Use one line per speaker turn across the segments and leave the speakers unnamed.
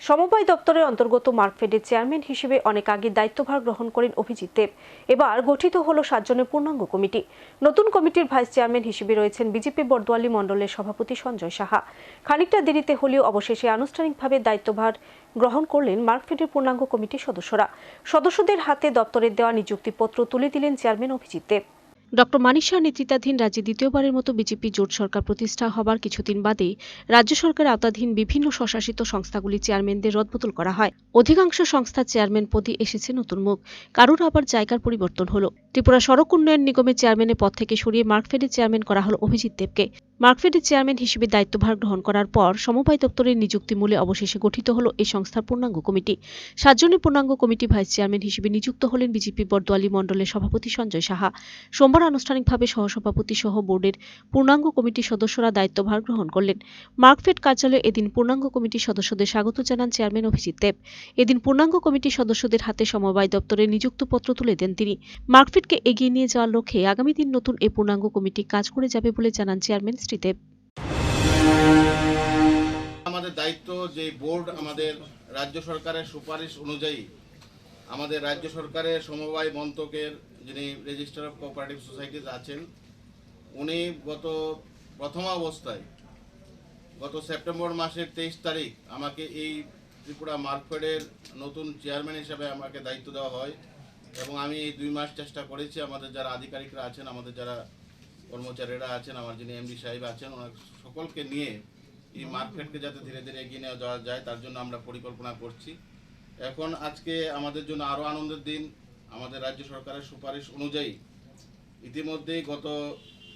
সমবায় দপ্তরের অন্তর্গত মার্কফেডের চেয়ারম্যান হিসেবে অনেক আগে দায়িত্বভার গ্রহণ করেন অভিজিৎ দেব। এবার গঠিত হল সাতজনের পূর্ণাঙ্গ কমিটি। নতুন কমিটির ভাইস চেয়ারম্যান হিসেবে রয়েছেন বিজেপি বর্দোয়ালি মণ্ডলের সভাপতি সঞ্জয় সাহা। খানিকটা দেরিতে হলেও অবশেষে আনুষ্ঠানিকভাবে দায়িত্বভার গ্রহণ করলেন মার্কফেডের পূর্ণাঙ্গ কমিটির সদস্যরা। সদস্যদের হাতে দপ্তরের দেওয়া নিযুক্তিপত্র তুলে দিলেন চেয়ারম্যান অভিজিৎ দেব। ডক্টর মানিক শাহ নেতৃত্বাধীন রাজ্যে দ্বিতীয়বারের মতো বিজেপি জোট সরকার প্রতিষ্ঠা হবার কিছুদিন বাদে রাজ্য সরকারের আওতাধীন বিভিন্ন স্বশাসিত সংস্থাগুলি চেয়ারম্যানদের রদবদল করা হয়। অধিকাংশ সংস্থার চেয়ারম্যান পদে এসেছে নতুন মুখ। কারুর আবার জায়গার পরিবর্তন হল। ত্রিপুরা সড়ক উন্নয়ন নিগমের চেয়ারম্যানের পদ থেকে সরিয়ে মার্কফেডের চেয়ারম্যান করা হল অভিজিৎ দেবকে। মার্কফেডের চেয়ারম্যান হিসেবে দায়িত্বভার গ্রহণ করার পর সমবায় দপ্তরের নিযুক্তি মূলে অবশেষে গঠিত হল এই সংস্থার পূর্ণাঙ্গ কমিটি। সাতজনের পূর্ণাঙ্গ কমিটি ভাইস চেয়ারম্যান হিসেবে নিযুক্ত হলেন বিজেপি বর্দোয়ালি মণ্ডলের সভাপতি সঞ্জয় সাহা। সোমবার আনুষ্ঠানিকভাবে সহসভাপতি সহ বোর্ডের পূর্ণাঙ্গ কমিটির সদস্যরা দায়িত্বভার গ্রহণ করলেন। মার্কফেড কার্যালয়ে এদিন পূর্ণাঙ্গ কমিটির সদস্যদের স্বাগত জানান চেয়ারম্যান অভিজিৎ দেব। এদিন পূর্ণাঙ্গ কমিটির সদস্যদের হাতে সমবায় দপ্তরের নিযুক্তপত্র তুলে দেন তিনি। মার্কফেডকে এগিয়ে নিয়ে যাওয়ার লক্ষ্যে আগামী দিন নতুন এই পূর্ণাঙ্গ কমিটি কাজ করে যাবে বলে জানান চেয়ারম্যান শ্রীদেব
আমাদের দায়িত্ব যে বোর্ড আমাদের রাজ্য সরকারের সুপারিশ অনুযায়ী আমাদের রাজ্য সরকারের সমবায় মন্ত্রকের যিনি রেজিস্টার অফ কোঅপারেটিভ সোসাইটিজ আছেন, উনি গত প্রথম অবস্থায় গত সেপ্টেম্বর মাসের তেইশ তারিখ আমাকে এই ত্রিপুরা মার্কেটের নতুন চেয়ারম্যান হিসেবে আমাকে দায়িত্ব দেওয়া হয় এবং আমি এই দুই মাস চেষ্টা করেছি, আমাদের যারা আধিকারিকরা আছেন, আমাদের যারা কর্মচারীরা আছেন, আমার যিনি এমডি সাহেব আছেন, ওনার সকলকে নিয়ে এই মার্কেটকে যাতে ধীরে ধীরে এগিয়ে নেওয়া যাওয়া যায়, তার জন্য আমরা পরিকল্পনা করছি। এখন আজকে আমাদের জন্য আরও আনন্দের দিন। আমাদের রাজ্য সরকারের সুপারিশ অনুযায়ী ইতিমধ্যেই গত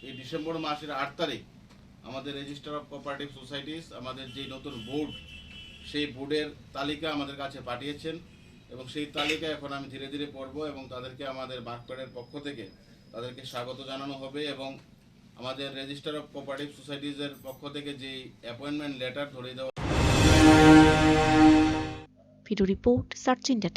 এই ডিসেম্বর মাসের আট তারিখ আমাদের রেজিস্টার অফ কোঅপারেটিভ সোসাইটিস আমাদের যে নতুন বোর্ড, সেই বোর্ডের তালিকা আমাদের কাছে পাঠিয়েছেন এবং সেই তালিকা এখন আমি ধীরে ধীরে পড়ব এবং তাদেরকে আমাদের মার্কপেডের পক্ষ থেকে তাদেরকে স্বাগত জানানো হবে এবং আমাদের রেজিস্টার অফ কোপারেটিভ সোসাইটিজের পক্ষ থেকে যে অ্যাপয়েন্টমেন্ট লেটার ধরে দেওয়া
ভিডিও রিপোর্ট সার্চ ইন্ডিয়া